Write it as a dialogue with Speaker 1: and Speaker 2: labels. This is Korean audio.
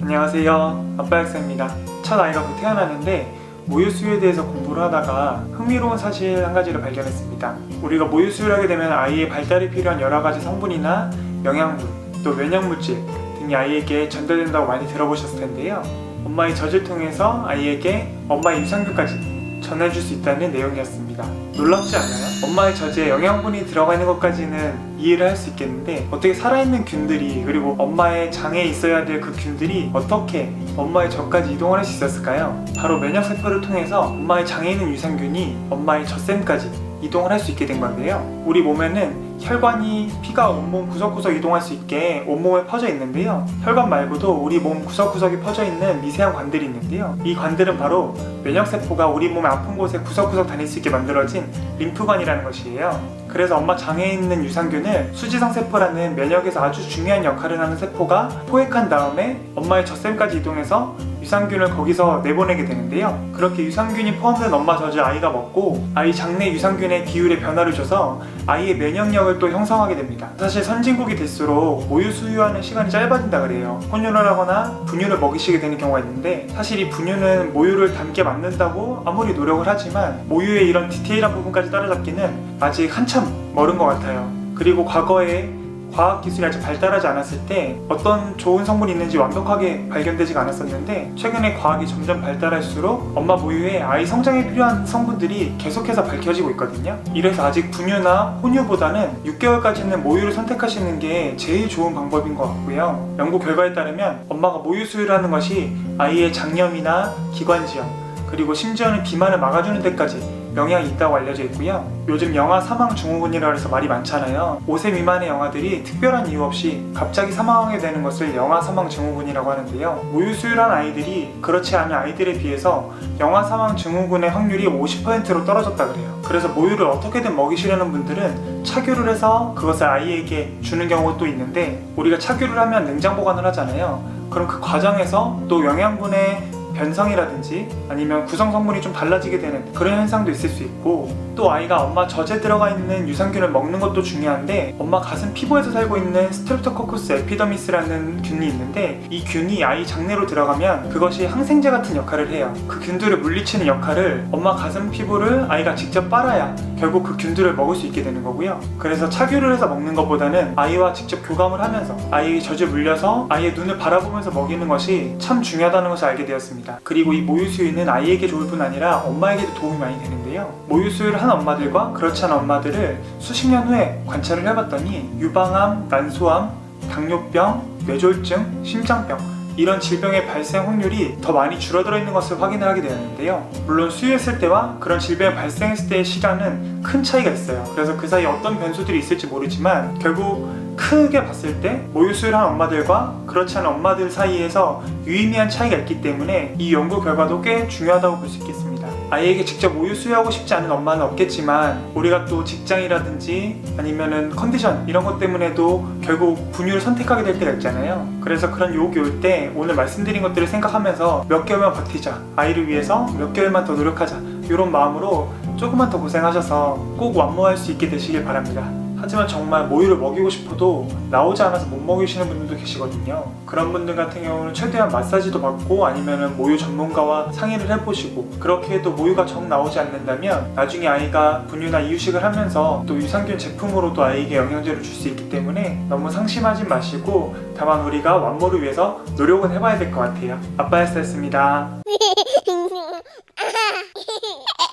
Speaker 1: 안녕하세요. 아빠 약사입니다. 첫 아이가 곧 태어났는데 모유 수유에 대해서 공부를 하다가 흥미로운 사실 한 가지를 발견했습니다. 우리가 모유 수유를 하게 되면 아이의 발달에 필요한 여러 가지 성분이나 영양분, 또 면역물질 등이 아이에게 전달된다고 많이 들어보셨을 텐데요. 엄마의 젖을 통해서 아이에게 엄마의 유산균까지 전해줄 수 있다는 내용이었습니다. 놀랍지 않나요? 엄마의 젖에 영양분이 들어가 있는 것까지는 이해를 할 수 있겠는데 어떻게 살아있는 균들이 그리고 엄마의 장에 있어야 될 그 균들이 어떻게 엄마의 젖까지 이동을 할 수 있었을까요? 바로 면역세포를 통해서 엄마의 장에 있는 유산균이 엄마의 젖샘까지 이동을 할 수 있게 된 건데요. 우리 몸에는 혈관이 피가 온몸 구석구석 이동할 수 있게 온몸에 퍼져 있는데요. 혈관 말고도 우리 몸 구석구석에 퍼져 있는 미세한 관들이 있는데요. 이 관들은 바로 면역세포가 우리 몸의 아픈 곳에 구석구석 다닐 수 있게 만들어진 림프관이라는 것이에요. 그래서 엄마 장에 있는 유산균을 수지성 세포라는 면역에서 아주 중요한 역할을 하는 세포가 포획한 다음에 엄마의 젖샘까지 이동해서 유산균을 거기서 내보내게 되는데요. 그렇게 유산균이 포함된 엄마 젖을 아이가 먹고 아이 장내 유산균의 기율에 변화를 줘서 아이의 면역력을 또 형성하게 됩니다. 사실 선진국이 될수록 모유 수유하는 시간이 짧아진다 그래요. 혼유를 하거나 분유를 먹이시게 되는 경우가 있는데 사실 이 분유는 모유를 닮게 만든다고 아무리 노력을 하지만 모유의 이런 디테일한 부분까지 따라잡기는 아직 한참 멀은 것 같아요. 그리고 과거에 과학 기술이 아직 발달하지 않았을 때 어떤 좋은 성분이 있는지 완벽하게 발견되지가 않았었는데 최근에 과학이 점점 발달할수록 엄마 모유에 아이 성장에 필요한 성분들이 계속해서 밝혀지고 있거든요. 이래서 아직 분유나 혼유보다는 6개월까지는 모유를 선택하시는 게 제일 좋은 방법인 것 같고요. 연구 결과에 따르면 엄마가 모유 수유를 하는 것이 아이의 장염이나 기관 지염 그리고 심지어는 비만을 막아주는 데까지 영향이 있다고 알려져 있고요. 요즘 영아 사망 증후군이라 해서 말이 많잖아요. 5세 미만의 영아들이 특별한 이유 없이 갑자기 사망하게 되는 것을 영아 사망 증후군이라고 하는데요. 모유 수유한 아이들이 그렇지 않은 아이들에 비해서 영아 사망 증후군의 확률이 50%로 떨어졌다 그래요. 그래서 모유를 어떻게든 먹이시려는 분들은 차교를 해서 그것을 아이에게 주는 경우가 또 있는데 우리가 차교를 하면 냉장 보관을 하잖아요. 그럼 그 과정에서 또 영양분의 변성이라든지 아니면 구성 성분이 좀 달라지게 되는 그런 현상도 있을 수 있고 또 아이가 엄마 젖에 들어가 있는 유산균을 먹는 것도 중요한데 엄마 가슴 피부에서 살고 있는 스트랩토코커스 에피더미스라는 균이 있는데 이 균이 아이 장내로 들어가면 그것이 항생제 같은 역할을 해요 그 균들을 물리치는 역할을 엄마 가슴 피부를 아이가 직접 빨아야 결국 그 균들을 먹을 수 있게 되는 거고요 그래서 차교를 해서 먹는 것보다는 아이와 직접 교감을 하면서 아이의 젖을 물려서 아이의 눈을 바라보면서 먹이는 것이 참 중요하다는 것을 알게 되었습니다. 그리고 이 모유 수유는 아이에게 좋을 뿐 아니라 엄마에게도 도움이 많이 되는 데요. 모유 수유를 한 엄마들과 그렇지 않은 엄마들을 수십 년 후에 관찰을 해봤더니 유방암, 난소암, 당뇨병, 뇌졸중, 심장병 이런 질병의 발생 확률이 더 많이 줄어들어 있는 것을 확인을 하게 되었는데요. 물론 수유했을 때와 그런 질병이 발생했을 때의 시간은 큰 차이가 있어요. 그래서 그 사이에 어떤 변수들이 있을지 모르지만 결국 크게 봤을 때 모유 수유를 한 엄마들과 그렇지 않은 엄마들 사이에서 유의미한 차이가 있기 때문에 이 연구 결과도 꽤 중요하다고 볼 수 있겠습니다. 아이에게 직접 모유 수유하고 싶지 않은 엄마는 없겠지만 우리가 또 직장이라든지 아니면은 컨디션 이런 것 때문에도 결국 분유를 선택하게 될 때가 있잖아요. 그래서 그런 유혹이 올 때 오늘 말씀드린 것들을 생각하면서 몇 개월만 버티자 아이를 위해서 몇 개월만 더 노력하자 이런 마음으로 조금만 더 고생하셔서 꼭 완모할 수 있게 되시길 바랍니다. 하지만 정말 모유를 먹이고 싶어도 나오지 않아서 못 먹이시는 분들도 계시거든요. 그런 분들 같은 경우는 최대한 마사지도 받고 아니면 모유 전문가와 상의를 해보시고 그렇게 해도 모유가 정 나오지 않는다면 나중에 아이가 분유나 이유식을 하면서 또 유산균 제품으로도 아이에게 영양제를 줄 수 있기 때문에 너무 상심하지 마시고 다만 우리가 완모를 위해서 노력은 해봐야 될 것 같아요. 아빠였습니다.